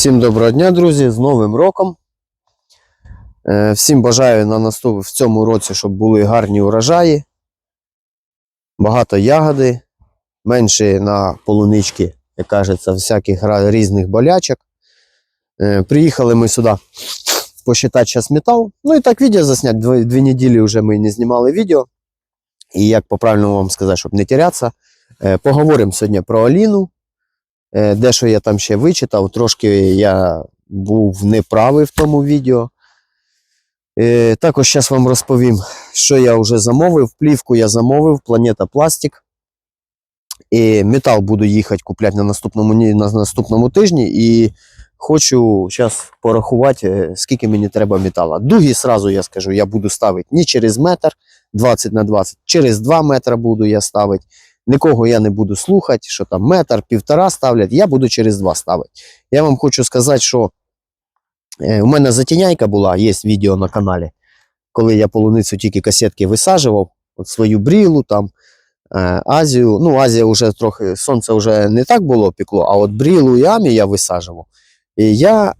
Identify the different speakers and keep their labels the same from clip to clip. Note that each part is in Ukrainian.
Speaker 1: Всім доброго дня, друзі, з Новим роком. Е, Всім бажаю на наступ в цьому році, щоб були гарні урожаї, багато ягоди, менше на полунички, як кажеться, всяких різних болячок. Е, Приїхали ми сюди посчитати час метал. Ну і так відео засняти. Дві, дві неділі вже ми не знімали відео. І як по-правильному вам сказати, щоб не терятися, е, поговоримо сьогодні про Аліну. Е, Дещо я там ще вичитав, трошки я був неправий в тому відео. Е, Також зараз вам розповім, що я вже замовив. Плівку я замовив, планета Пластик. І метал буду їхати купляти на наступному, на наступному тижні. І хочу зараз порахувати, е, скільки мені треба метала. Дуги, сразу я скажу, я буду ставити не через метр 20 на 20, через 2 метри буду я ставити. Нікого я не буду слухати, що там метр, півтора ставлять, я буду через два ставити. Я вам хочу сказати, що е, у мене затіняйка була, є відео на каналі, коли я полуницю тільки касетки висаджував, от свою брілу, там, е, Азію. Ну, Азія вже трохи, сонце вже не так було пекло, а от брілу і амі я висаджував. І я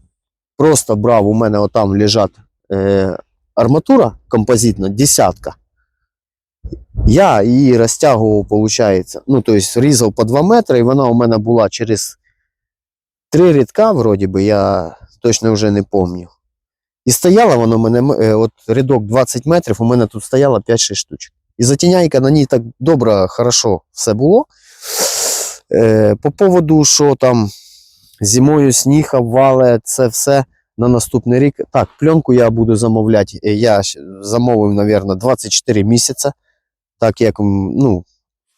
Speaker 1: просто брав, у мене отам лежать е, арматура композитна, десятка. Я її розтягував, виходить, ну, тобто різав по 2 метри, і вона у мене була через три рядка, вроді би, я точно вже не пам'ятаю. І стояла вона у мене, е, от рядок 20 метрів, у мене тут стояло 5-6 штучок. І затіняйка на ній так добре, хорошо все було. Е, по поводу, що там зимою сніг обвале, це все на наступний рік. Так, пленку я буду замовляти. Е, Я замовив, мабуть, 24 місяці так як ну,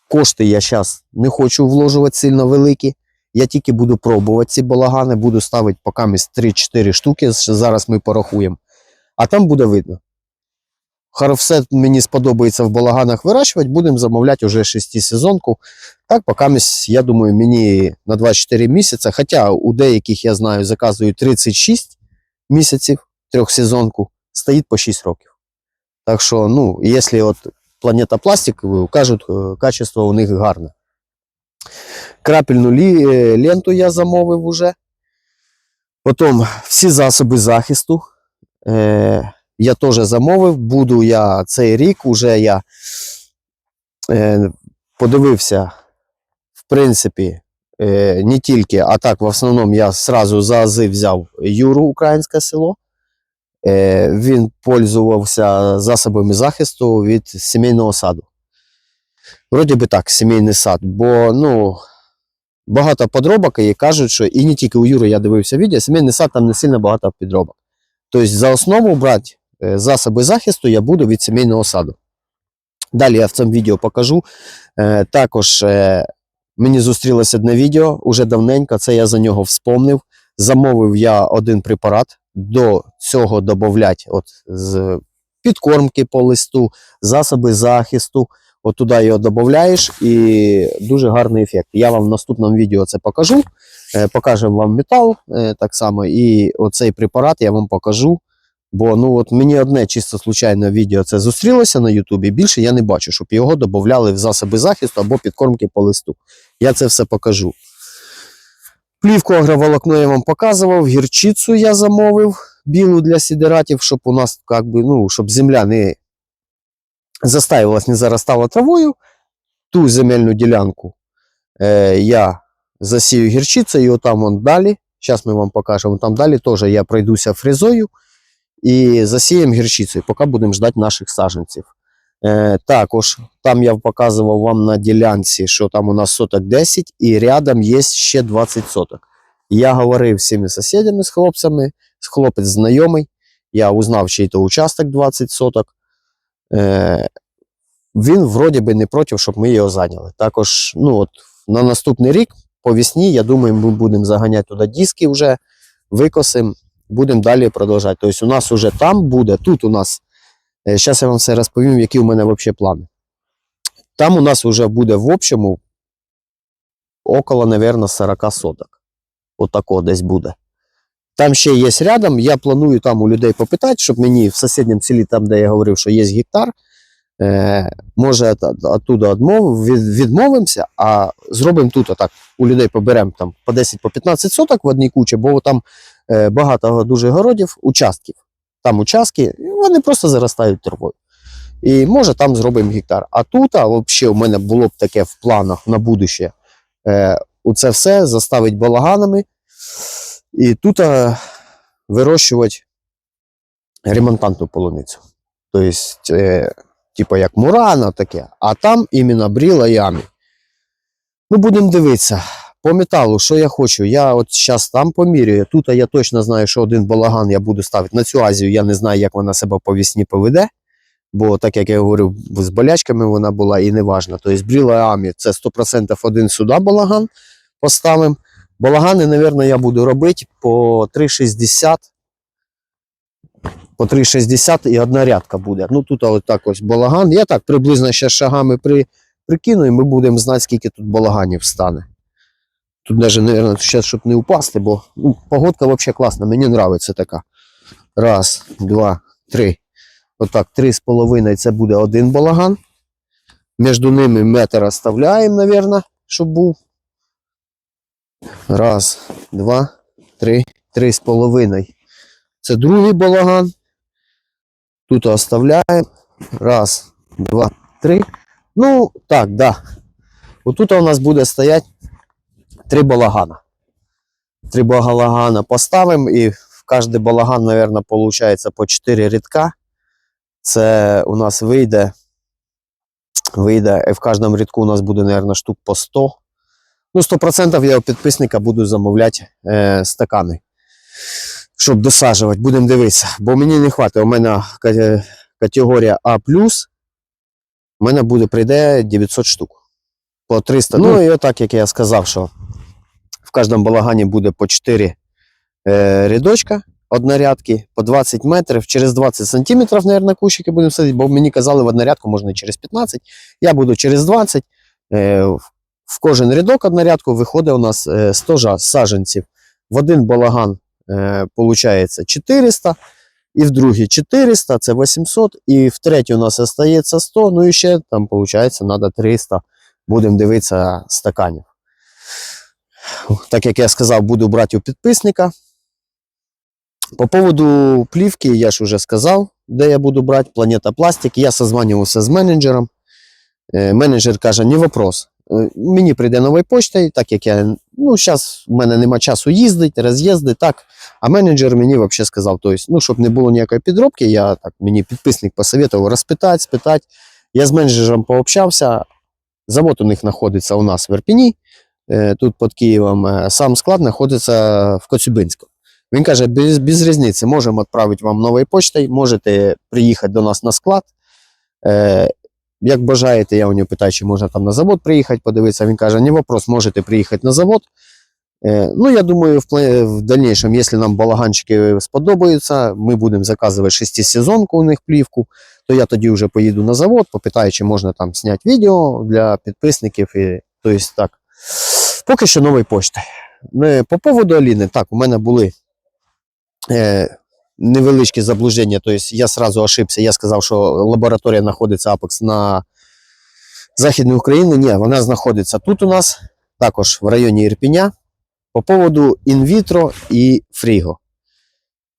Speaker 1: кошти я зараз не хочу вложувати сильно великі. Я тільки буду пробувати ці балагани, буду ставити поки 3-4 штуки. Зараз ми порахуємо. А там буде видно. Хоро все мені сподобається в балаганах вирощувати, будемо замовляти вже шестисезонку. Так, поки я думаю, мені на 24 місяці, хоча у деяких, я знаю, заказують 36 місяців трьохсезонку, стоїть по 6 років. Так що, ну, якщо от Планета Пластик, кажуть, е, качество у них гарне. Крапельну е, ленту я замовив уже. Потім всі засоби захисту. Е, я теж замовив. Буду я цей рік уже я е, подивився, в принципі, е, не тільки, а так, в основному я сразу за ази взяв Юру Українське село. Е, він пользувався засобами захисту від сімейного саду. Вроді би так, сімейний сад, бо ну, багато подробок і кажуть, що і не тільки у Юри я дивився відео, сімейний сад там не сильно багато підробок. Тобто за основу брати е, засоби захисту я буду від сімейного саду. Далі я в цьому відео покажу. Е, також мені зустрілося одне відео уже давненько, це я за нього вспомнив. Замовив я один препарат, до цього додавлять от з підкормки по листу, засоби захисту. От туди його додаєш і дуже гарний ефект. Я вам в наступному відео це покажу. Е, покажемо вам метал е, так само. І оцей препарат я вам покажу. Бо ну от мені одне чисто случайне відео це зустрілося на Ютубі. Більше я не бачу, щоб його додавали в засоби захисту або підкормки по листу. Я це все покажу. Плівку агроволокно я вам показував, гірчицю я замовив білу для сідератів, щоб у нас как би, ну, щоб земля не застаювалась, не заростала травою. Ту земельну ділянку е, я засію гірчицею, і отам вон далі. Зараз ми вам покажемо. Там далі теж я пройдуся фрезою і засіємо гірчицею, поки будемо ждати наших саджанців. Е, також там я показував вам на ділянці, що там у нас соток 10, і рядом є ще 20 соток. Я говорив з всіми сусідами, з хлопцями, хлопець знайомий. Я узнав, чий то участок 20 соток. Е, він вроді би не проти, щоб ми його зайняли. Також ну, от, на наступний рік, по весні, я думаю, ми будемо заганяти туди диски вже, викосимо, будемо далі продовжувати. Тобто у нас вже там буде, тут у нас. Зараз я вам все розповім, які у мене взагалі плани. Там у нас вже буде в общому около, мабуть, 40 соток. Отако десь буде. Там ще є рядом. Я планую там у людей попитати, щоб мені в сусідньому селі, там, де я говорив, що є гектар, Е, може, от- от- оттуда відмов, відмовимося, а зробимо тут отак. У людей поберемо там по 10 по 15 соток в одній кучі, бо там е, багато дуже городів, участків. Там участки, вони просто заростають травою. І може там зробимо гектар. А тут, а взагалі, у мене було б таке в планах на будуще. Е, оце все заставить балаганами. І тут е, вирощувати ремонтантну полуницю. Тобто, е, типу як Мурана таке, а там іменно бріла і. Ну, будемо дивитися. По металу, що я хочу? Я от зараз там помірюю. Тут я точно знаю, що один балаган я буду ставити на цю Азію. Я не знаю, як вона себе по вісні поведе. Бо, так як я говорив, з болячками вона була і не важна. Тобто бріла амі це 100% один сюди балаган поставимо. Балагани, мабуть, я буду робити по 3,60. По 3,60 і одна рядка буде. Ну тут ось так ось балаган. Я так приблизно ще шагами при, прикину, і ми будемо знати, скільки тут балаганів стане. Тут навіть, мабуть, ще, щоб не упасти, бо ну, погодка взагалі класна. Мені подобається така. Раз, два, три. Отак, три з половиною це буде один балаган. Між ними метр оставляємо, мабуть, щоб був. Раз, два, три, три з половиною. Це другий балаган. Тут оставляємо. Раз, два, три. Ну, так, да. Отут у нас буде стояти три балагана. Три балагана поставимо і в кожний балаган, мабуть, виходить по 4 рядка. Це у нас вийде. Вийде, в кожному рядку у нас буде, мабуть, штук по 100. Ну, 100% я у підписника буду замовляти е, стакани, щоб досаджувати. Будемо дивитися. Бо мені не вистачить. У мене категорія А. У мене буде прийде 900 штук. По 300. Ну, і отак, як я сказав, що в кожному балагані буде по 4 е, рядочка однорядки по 20 метрів, через 20 сантиметрів, мабуть, кущики будемо садити, бо мені казали, в однорядку можна через 15. Я буду через 20. Е, в- кожен рядок однорядку виходить у нас е, 100 жа- саджанців. В один балаган е, получається 400, і в другий 400, це 800, і в третій у нас остається 100, ну і ще там, виходить, треба 300. Будемо дивитися стаканів. Так як я сказав, буду брати у підписника. По поводу плівки, я ж вже сказав, де я буду брати. Планета Пластик. Я созванювався з менеджером. Е, Менеджер каже, не вопрос. Е, Мені прийде новою поштою, так як я, ну, зараз в мене нема часу їздити, роз'їзди, так. А менеджер мені взагалі сказав, тобто, ну, щоб не було ніякої підробки, я так, мені підписник посоветував розпитати, спитати. Я з менеджером пообщався. Завод у них знаходиться у нас в Верпіні, тут під Києвом. Е, Сам склад знаходиться в Коцюбинську. Він каже, без, без різниці, можемо відправити вам новою почтою, можете приїхати до нас на склад. Е, як бажаєте, я у нього питаю, чи можна там на завод приїхати, подивитися. Він каже, не вопрос, можете приїхати на завод. Е, ну, я думаю, в, в дальнейшем, якщо нам балаганчики сподобаються, ми будемо заказувати шестисезонку у них плівку, то я тоді вже поїду на завод, попитаю, чи можна там зняти відео для підписників. І, тобто, так. Поки що нової почти. Е, По поводу Аліни, так, у мене були е, невеличкі заблуждення. Тобто я сразу ошибся. Я сказав, що лабораторія знаходиться Апекс на Західній Україні. Ні, вона знаходиться тут у нас, також в районі Ірпіня. По поводу інвітро і фріго.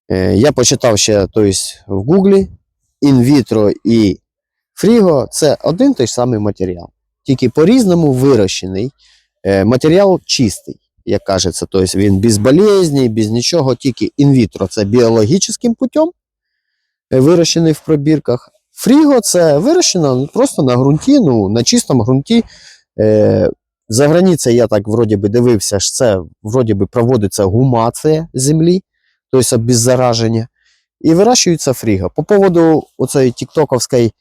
Speaker 1: Е, я почитав ще тобто, в Гуглі. Інвітро і фріго це один той самий матеріал. Тільки по-різному вирощений. Е, матеріал чистий як кажеться, тобто він без болезней, без нічого, тільки інвітро це біологічним путем, е, вирощений в пробірках. Фріго це вирощено просто на ґрунті, ну, на чистому ґрунті. Е, за границею я так вроді би дивився, що це вроді би проводиться гумація землі, тобто без зараження. І вирощується фріго. По поводу оцеї тіктоковської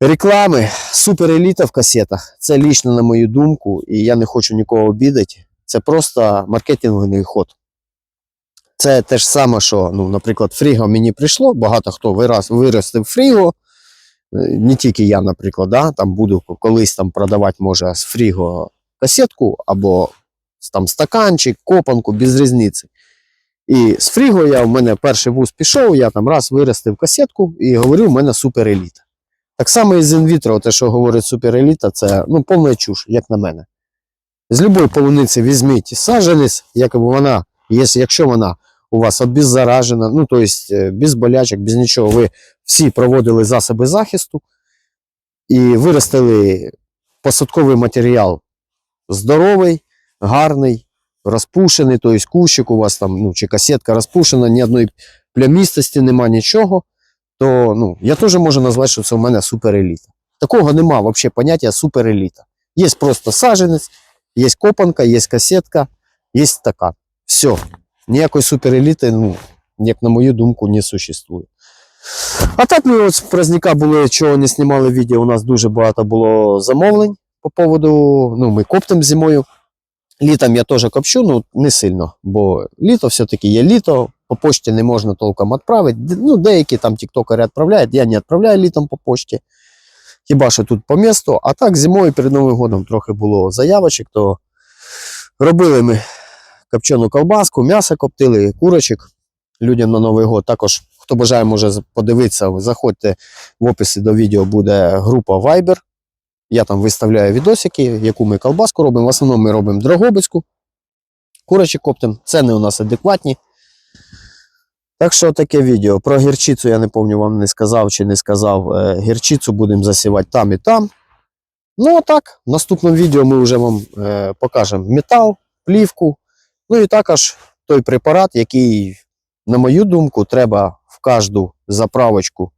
Speaker 1: реклами, супереліта в касетах, це лічно на мою думку, і я не хочу нікого обідати. Це просто маркетинговий ход. Це те ж саме, що, ну, наприклад, фріго мені прийшло, багато хто вираз, виростив фріго. Е, Не тільки я, наприклад, да, там буду колись там продавати, може, з фріго касетку або там стаканчик, копанку, без різниці. І з фріго я в мене перший вуз пішов, я там раз виростив касетку і говорю, у мене супереліта. Так само і з інвітро, те, що говорить супереліта, це ну, повна чуш, як на мене. З любої полуниці візьміть саджанець, як вона, якщо вона у вас обеззаражена, ну тобто без болячок, без нічого, ви всі проводили засоби захисту і виростили посадковий матеріал здоровий, гарний, розпушений, тобто кущик у вас там, ну, чи касетка розпушена, ні одної плямістості, нема нічого, то ну, я теж можу назвати, що це у мене супереліта. Такого нема взагалі поняття супереліта. Є просто саджанець, є копанка, є касетка, є стакан. Все. Ніякої супереліти, ну, як на мою думку, не существує. А так ми от з праздника були, чого не знімали відео, у нас дуже багато було замовлень по поводу, ну, ми коптимо зимою. Літом я теж копчу, ну не сильно, бо літо все-таки є літо, по почті не можна толком відправити. Ну, деякі там тіктокери відправляють, я не відправляю літом по почті. Хіба що тут по місту. А так зимою перед Новим годом трохи було заявочок, то робили ми копчену колбаску, м'ясо коптили, курочок людям на Новий год. Також, хто бажає, може подивитися, заходьте в описі до відео буде група Viber. Я там виставляю відосики, яку ми колбаску робимо. В основному ми робимо дрогобицьку, курочі коптим. Ціни у нас адекватні. Так що таке відео. Про гірчицю я не пам'ятаю, вам не сказав чи не сказав. Е, Гірчицю будемо засівати там і там. Ну, а так, в наступному відео ми вже вам е, покажемо метал, плівку. Ну і також той препарат, який, на мою думку, треба в кожну заправочку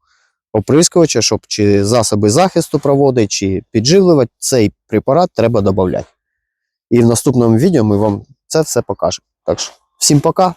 Speaker 1: оприскувача, щоб чи засоби захисту проводити, чи підживлювати, цей препарат треба додати. І в наступному відео ми вам це все покажемо. Так що, всім пока.